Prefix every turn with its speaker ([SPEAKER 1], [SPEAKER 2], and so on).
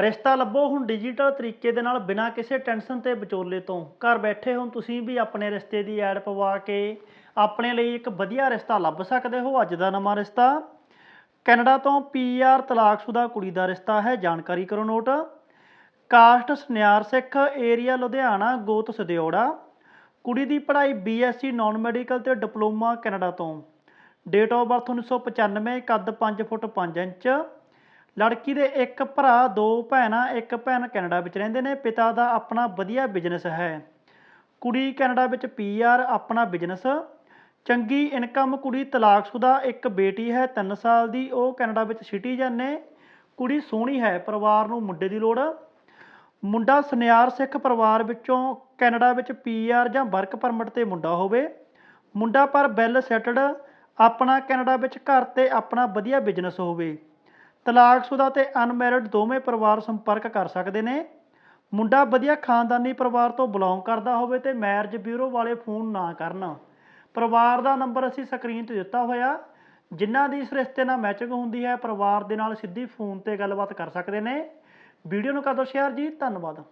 [SPEAKER 1] ਰਿਸ਼ਤਾ ਲੱਭੋ ਹੁਣ ਡਿਜੀਟਲ ਤਰੀਕੇ ਦੇ ਨਾਲ ਬਿਨਾਂ ਕਿਸੇ ਟੈਨਸ਼ਨ ਤੇ ਵਿਚੋਲੇ ਤੋਂ। ਘਰ ਬੈਠੇ ਹੁਣ ਤੁਸੀਂ ਵੀ ਆਪਣੇ ਰਿਸ਼ਤੇ ਦੀ ਐਡ ਪਵਾ ਕੇ ਆਪਣੇ ਲਈ ਇੱਕ ਵਧੀਆ ਰਿਸ਼ਤਾ ਲੱਭ ਸਕਦੇ ਹੋ। ਅੱਜ ਦਾ ਨਵਾਂ ਰਿਸ਼ਤਾ ਕੈਨੇਡਾ ਤੋਂ ਪੀਆਰ ਤਲਾਕਸ਼ੁਦਾ ਕੁੜੀ ਦਾ ਰਿਸ਼ਤਾ ਹੈ। ਜਾਣਕਾਰੀ ਕਰੋ ਨੋਟ। ਕਾਸਟ ਸੁਨਿਆਰ ਸਿੱਖ, ਏਰੀਆ ਲੁਧਿਆਣਾ, ਗੋਤ ਸਦਿਓੜਾ। ਕੁੜੀ ਦੀ ਪੜ੍ਹਾਈ ਬੀਐਸਸੀ ਨਾਨ ਮੈਡੀਕਲ ਤੇ ਡਿਪਲੋਮਾ ਕੈਨੇਡਾ ਤੋਂ। ਡੇਟ ਆਫ ਬਰਥ 1995 ਕੱਦ 5 ਫੁੱਟ 5 ਇੰਚ। ਲੜਕੀ ਦੇ ਇੱਕ ਭਰਾ, ਦੋ ਭੈਣਾਂ, ਇੱਕ ਭੈਣ ਕੈਨੇਡਾ ਵਿੱਚ ਰਹਿੰਦੇ ਨੇ, ਪਿਤਾ ਦਾ ਆਪਣਾ ਵਧੀਆ ਬਿਜ਼ਨਸ ਹੈ। ਕੁੜੀ ਕੈਨੇਡਾ ਵਿੱਚ ਪੀਆਰ ਆਪਣਾ ਬਿਜ਼ਨਸ। ਚੰਗੀ ਇਨਕਮ ਕੁੜੀ ਤਲਾਕਸ਼ੁਦਾ ਇੱਕ ਬੇਟੀ ਹੈ 3 ਸਾਲ ਦੀ, ਉਹ ਕੈਨੇਡਾ ਵਿੱਚ ਸਿਟੀਜ਼ਨ ਨੇ। ਕੁੜੀ ਸੋਹਣੀ ਹੈ, ਪਰਿਵਾਰ ਨੂੰ ਮੁੰਡੇ ਦੀ ਲੋੜ। ਮੁੰਡਾ ਸੁਨਿਆਰ ਸਿੱਖ ਪਰਿਵਾਰ ਵਿੱਚੋਂ ਕੈਨੇਡਾ ਵਿੱਚ ਪੀਆਰ ਜਾਂ ਵਰਕ ਪਰਮਿਟ ਤੇ ਮੁੰਡਾ ਹੋਵੇ। ਮੁੰਡਾ ਪਰ ਵੈਲ ਸੈਟਲਡ ਆਪਣਾ ਕੈਨੇਡਾ ਵਿੱਚ ਘਰ ਤੇ ਆਪਣਾ ਵਧੀਆ ਬਿਜ਼ਨਸ ਹੋਵੇ। ਤਲਾਕਸ਼ੁਦਾ ਤੇ ਅਨਮੈਰਿਡ ਦੋਵੇਂ ਪਰਿਵਾਰ ਸੰਪਰਕ ਕਰ ਸਕਦੇ ਨੇ। ਮੁੰਡਾ ਵਧੀਆ ਖਾਨਦਾਨੀ ਪਰਿਵਾਰ ਤੋਂ ਬਿਲੋਂਗ ਕਰਦਾ ਹੋਵੇ ਤੇ ਮੈਰਿਜ ਬਿਊਰੋ ਵਾਲੇ ਫੋਨ ਨਾ ਕਰਨ। ਪਰਿਵਾਰ ਦਾ ਨੰਬਰ ਅਸੀਂ ਸਕਰੀਨ ਤੇ ਦਿੱਤਾ ਹੋਇਆ। ਜਿਨ੍ਹਾਂ ਦੀ ਇਸ ਰਿਸ਼ਤੇ ਨਾਲ ਮੈਚਿੰਗ ਹੁੰਦੀ ਹੈ, ਪਰਿਵਾਰ ਦੇ ਨਾਲ ਸਿੱਧੀ ਫੋਨ ਤੇ ਗੱਲਬਾਤ ਕਰ ਸਕਦੇ ਨੇ। ਵੀਡੀਓ ਨੂੰ ਕਰ ਦਿਓ ਸ਼ੇਅਰ ਜੀ, ਧੰਨਵਾਦ।